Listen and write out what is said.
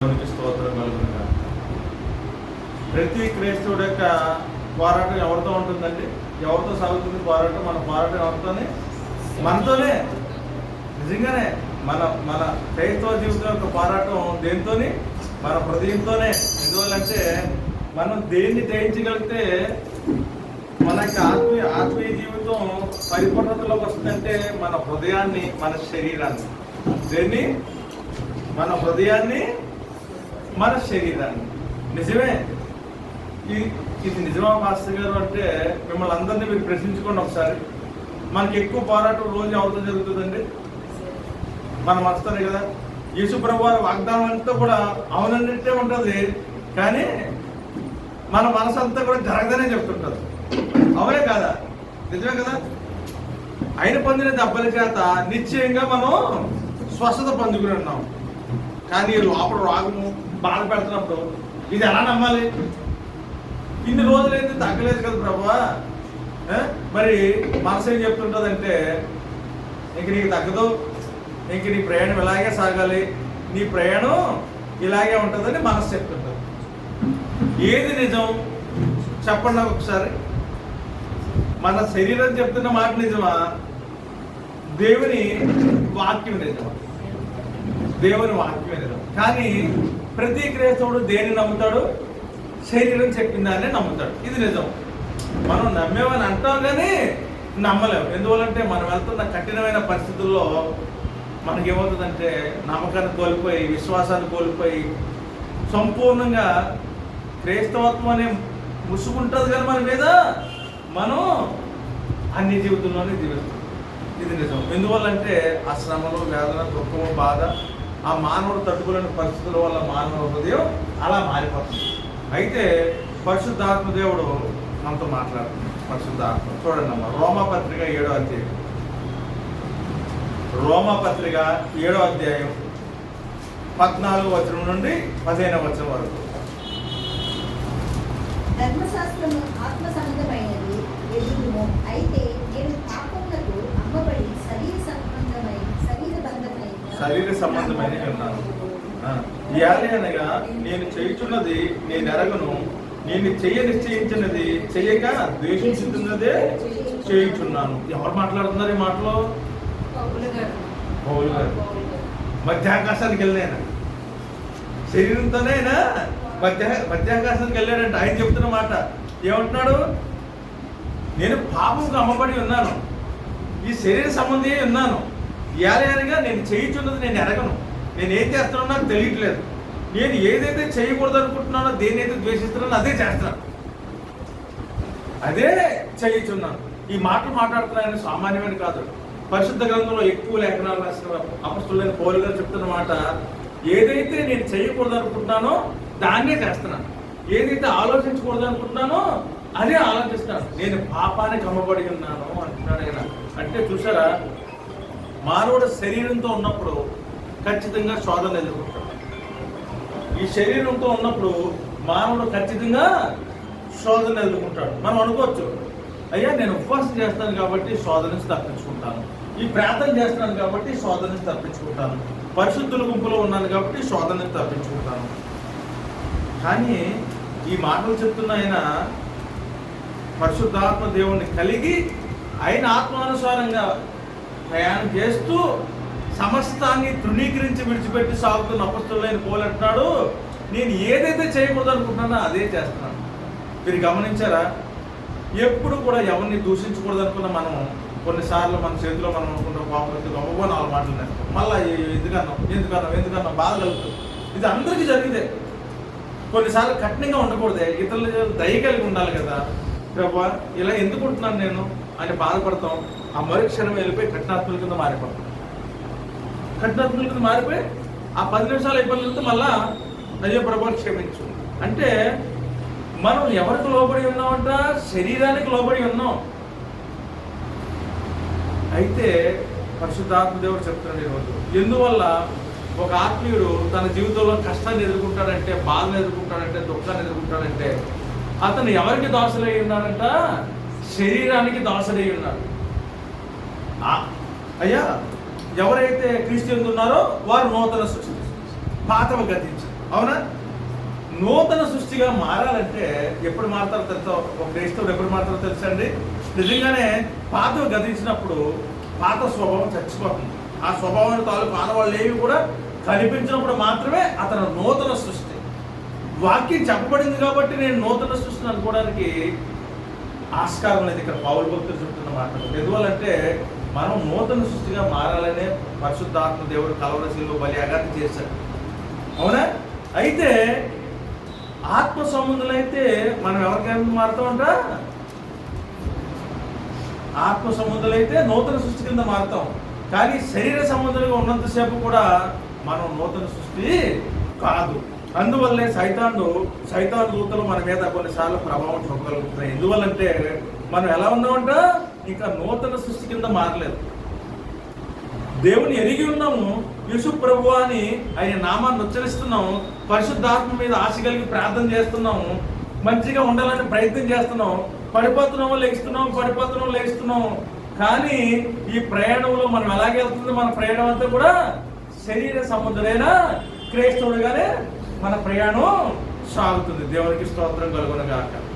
స్తోత్రం ప్రతి క్రైస్తవుడు యొక్క పోరాటం ఎవరితో ఉంటుందండి? ఎవరితో సాగుతుంది పోరాటం? మన పోరాటం ఎవరితోనే? మనతోనే. నిజంగానే మన మన క్రైస్తవ జీవితం యొక్క పోరాటం దేనితోని? మన హృదయంతోనే. ఎందువల్లంటే మనం దేన్ని జయించగలిగితే మన యొక్క ఆత్మీయ ఆత్మీయ జీవితం పరిపూర్ణతలోకి వస్తుందంటే మన హృదయాన్ని మన శరీరాన్ని. దేన్ని? మన హృదయాన్ని మన శరీరాన్ని నిజమే. ఇది ఇది నిజమా మాస్టర్ గారు అంటే మిమ్మల్ని అందరినీ మీరు ప్రశ్నించుకోండి ఒకసారి. మనకి ఎక్కువ పోరాటం రోజు ఎవరితో జరుగుతుందండి? మనం మనసుతోనే కదా. యేసుప్రభు వారి వాగ్దానం అంతా కూడా అవునన్నట్టే ఉంటుంది. కానీ మన మనసు అంతా కూడా జరగదనే చెప్తుంటారు అవునే కాదా. నిజమే కదా? ఆయన పొందిన దెబ్బల చేత నిశ్చయంగా మనం స్వస్థత పొందుకుని ఉన్నాం. కానీ లోపల రాగము బాధ పెడుతున్నప్పుడు ఇది ఎలా నమ్మాలి? ఇన్ని రోజులైతే తగ్గలేదు కదా ప్రభా. మరి మనసు ఏం చెప్తుంటుందంటే ఇంక నీకు తగ్గదు. ఇంక నీ ప్రయాణం ఇలాగే సాగాలి. నీ ప్రయాణం ఇలాగే ఉంటుందని మనసు చెప్తుంటుంది. ఏది నిజం? చెప్పండి నాకు ఒకసారి. మన శరీరం చెప్తున్న మాట నిజమా? దేవుని వాక్యం నిజమా? దేవుని వాక్యం నిజం కానీ ప్రతి క్రైస్తవుడు దేన్ని నమ్ముతాడు? శరీరం చెప్పిందాన్ని నమ్ముతాడు. ఇది నిజం. మనం నమ్మేమని అంటాం కానీ నమ్మలేము ఎందువల్లంటే మనం వెళ్తున్న కఠినమైన పరిస్థితుల్లో మనకేమవుతుందంటే నమ్మకాన్ని కోల్పోయి విశ్వాసాన్ని కోల్పోయి సంపూర్ణంగా క్రైస్తవత్వం అనే ముసుగుంటుంది కానీ మన మీద? మనం అన్ని జీవితంలోనే జీవిస్తాం ఇది నిజం. ఎందువల్లంటే ఆ శ్రమలు వేదన దుఃఖము బాధ ఆ మానవుడు తట్టుకోలేని పరిస్థితుల వల్ల మానవ హృదయం అలా మారిపోతుంది. అయితే పరిశుద్ధాత్మ దేవుడు మనతో మాట్లాడుతున్నాడు. పరిశుద్ధాత్మ. చూడండి అమ్మ రోమపత్రిక ఏడో అధ్యాయం. రోమా పత్రిక ఏడో అధ్యాయం పద్నాలుగు వచనం నుండి పదిహేను వచనం వరకు. ధర్మశాస్త్రము ఆత్మ సంబంధమైనది అయితే నేను పాపములకు అమ్మబడి శరీర సంబంధమై శరీర బంధమైన శరీర సంబంధమైన ఉన్నాను ఇయాలి అనగా నేను చేయుచున్నది నేను ఎరగను నేను చెయ్య నిశ్చయించినది చెయ్యక ద్వేషించుతున్నదే చేయుచున్నాను. ఎవరు మాట్లాడుతున్నారు ఈ మాటలో? పౌలు గారు. మధ్యాకాశానికి వెళ్ళాను శరీరంతోనేనా మధ్య మధ్యాకాశానికి వెళ్ళాడంటే. ఆయన చెప్తున్న మాట. ఏమంటున్నాడు? నేను పాపంకు అమ్మబడి ఉన్నాను. ఈ శరీర సంబంధి ఉన్నాను. ఏలయనగా నేను చేయించున్నది నేను ఎరగను. నేను ఏం చేస్తున్నానో నాకు తెలియట్లేదు. నేను ఏదైతే చేయకూడదు అనుకుంటున్నానో దేనైతే ద్వేషిస్తున్నానో అదే చేస్తున్నాను. అదే చేయుచున్నాను. ఈ మాటలు మాట్లాడుతున్నాయని సామాన్యమైన కాదు. పరిశుద్ధ గ్రంథంలో ఎక్కువ లేఖనాలు రాసిన అపస్తులైన పౌరులు గారు చెప్తున్న మాట ఏదైతే నేను చేయకూడదు అనుకుంటున్నానో దాన్నే చేస్తున్నాను. ఏదైతే ఆలోచించకూడదు అనుకుంటున్నానో అదే ఆలోచిస్తాను. నేను పాపానికి అమ్మబడి ఉన్నాను అంటున్నాడు ఆయన. అంటే చూసారా మానవుడు శరీరంతో ఉన్నప్పుడు ఖచ్చితంగా శోధనలు ఎదుర్కొంటాడు. ఈ శరీరంతో ఉన్నప్పుడు మానవుడు ఖచ్చితంగా శోధన ఎదుర్కొంటాడు. మనం అనుకోవచ్చు అయ్యా నేను ఉపవాసం చేస్తాను కాబట్టి శోధన నుంచి తప్పించుకుంటాను. ఈ ప్రార్థన చేస్తున్నాను కాబట్టి శోధన నుంచి తప్పించుకుంటాను. పరిశుద్ధుల గుంపులో ఉన్నాను కాబట్టి శోధన నుంచి తప్పించుకుంటాను. కానీ ఈ మాటలు చెప్తున్న ఆయన పరిశుద్ధాత్మ దేవుణ్ణి కలిగి ఆయన ఆత్మానుసారంగా ప్రయాణం చేస్తూ సమస్తాన్ని తృణీకరించి విడిచిపెట్టి సాగుతున్న అపస్తులైన పోలంటున్నాడు నేను ఏదైతే చేయకూడదు అనుకుంటున్నానో అదే చేస్తున్నాను. మీరు గమనించారా? ఎప్పుడు కూడా ఎవరిని దూషించకూడదు అనుకున్న మనం కొన్నిసార్లు మన చేతిలో మనం అనుకుంటాం పాపం ఎందుకు అవ్వబో నాలుగు మాటలు నేర్చుకో మళ్ళీ ఎందుకన్నాం ఎందుకన్నాం ఎందుకన్నాం బాధ కలుగుతుంది ఇది అందరికీ జరిగితే కొన్నిసార్లు కఠినంగా ఉండకూడదే. ఇతరుల దయ కలిగి ఉండాలి కదా. ప్రభా ఇలా ఎందుకు ఉంటున్నాను నేను? అని బాధపడతాం. ఆ మరుక్షణం వెళ్ళిపోయి కఠినాత్మల కింద మారిపోతాం. కఠినాత్మల కింద మారిపోయి ఆ పది నిమిషాలు అయిపోయిన మళ్ళా అయ్యో ప్రభా క్షమించు. అంటే మనం ఎవరికి లోబడి ఉన్నామంట? శరీరానికి లోబడి ఉన్నాం. అయితే పరిశుద్ధాత్మదేవుడు చెప్తున్నాడు ఈరోజు. ఎందువల్ల? ఒక ఆత్మీయుడు తన జీవితంలో కష్టాన్ని ఎదుర్కొంటాడంటే బాధను ఎదుర్కొంటాడంటే దుఃఖాన్ని ఎదుర్కొంటాడంటే అతను ఎవరికి దాసులై ఉన్నాడంట శరీరానికి దాసులై ఉన్నాడు అయ్యా ఎవరైతే క్రిస్టియన్స్ ఉన్నారో వారు నూతన సృష్టి. పాతవ గతించారు అవునా? నూతన సృష్టిగా మారాలంటే ఎప్పుడు మారుతారో తెలుసా? ఒక క్రైస్తవుడు ఎప్పుడు మారుతారో తెలుసా అండి? నిజంగానే పాత గతించినప్పుడు పాత స్వభావం చచ్చిపోతుంది. ఆ స్వభావాన్ని తాలూకు ఆనవాళ్ళు ఏవి కూడా కనిపించినప్పుడు మాత్రమే అతను నూతన సృష్టి. వాక్యం చెప్పబడింది కాబట్టి నేను నూతన సృష్టిని అనుకోవడానికి ఆస్కారం లేదు. ఇక్కడ పౌరు భక్తులు చెప్తున్న మాట ఎందువల్లంటే మనం నూతన సృష్టిగా మారాలనే పరిశుద్ధాత్మ దేవుడు కలవరశీలు బలి అగాధం చేశాడు. అవునా? అయితే ఆత్మ సంబంధులైతే మనం ఎవరికైనా మారుతామంట ఆత్మ సంబంధులైతే నూతన సృష్టి కింద మారుతాం. కానీ శరీర సంబంధులుగా ఉన్నంతసేపు కూడా మనం నూతన సృష్టి కాదు. అందువల్లే సైతాన్లు సైతాన్ దూతలు మన మీద కొన్నిసార్లు ప్రభావం చూపగలుగుతున్నాయి. ఎందువల్లంటే మనం ఎలా ఉన్నామంట? ఇంకా నూతన సృష్టి కింద మారలేదు. దేవుని ఎరిగి ఉన్నాము. యేసు ప్రభు అని ఆయన నామాన్ని ఉచ్చరిస్తున్నాము. పరిశుద్ధాత్మ మీద ఆశ కలిగి ప్రార్థన చేస్తున్నాము. మంచిగా ఉండాలని ప్రయత్నం చేస్తున్నాం పడిపోతున్నాము లేస్తున్నాము పడిపోతున్నాము లేస్తున్నాము. కానీ ఈ ప్రయాణంలో మనం ఎలాగ వెళ్తుంది మన ప్రయాణం అంతా కూడా శరీర సముద్రైన క్రైస్తవుడుగానే మన ప్రయాణం సాగుతుంది. దేవునికి స్తోత్రం కలుగునగాక.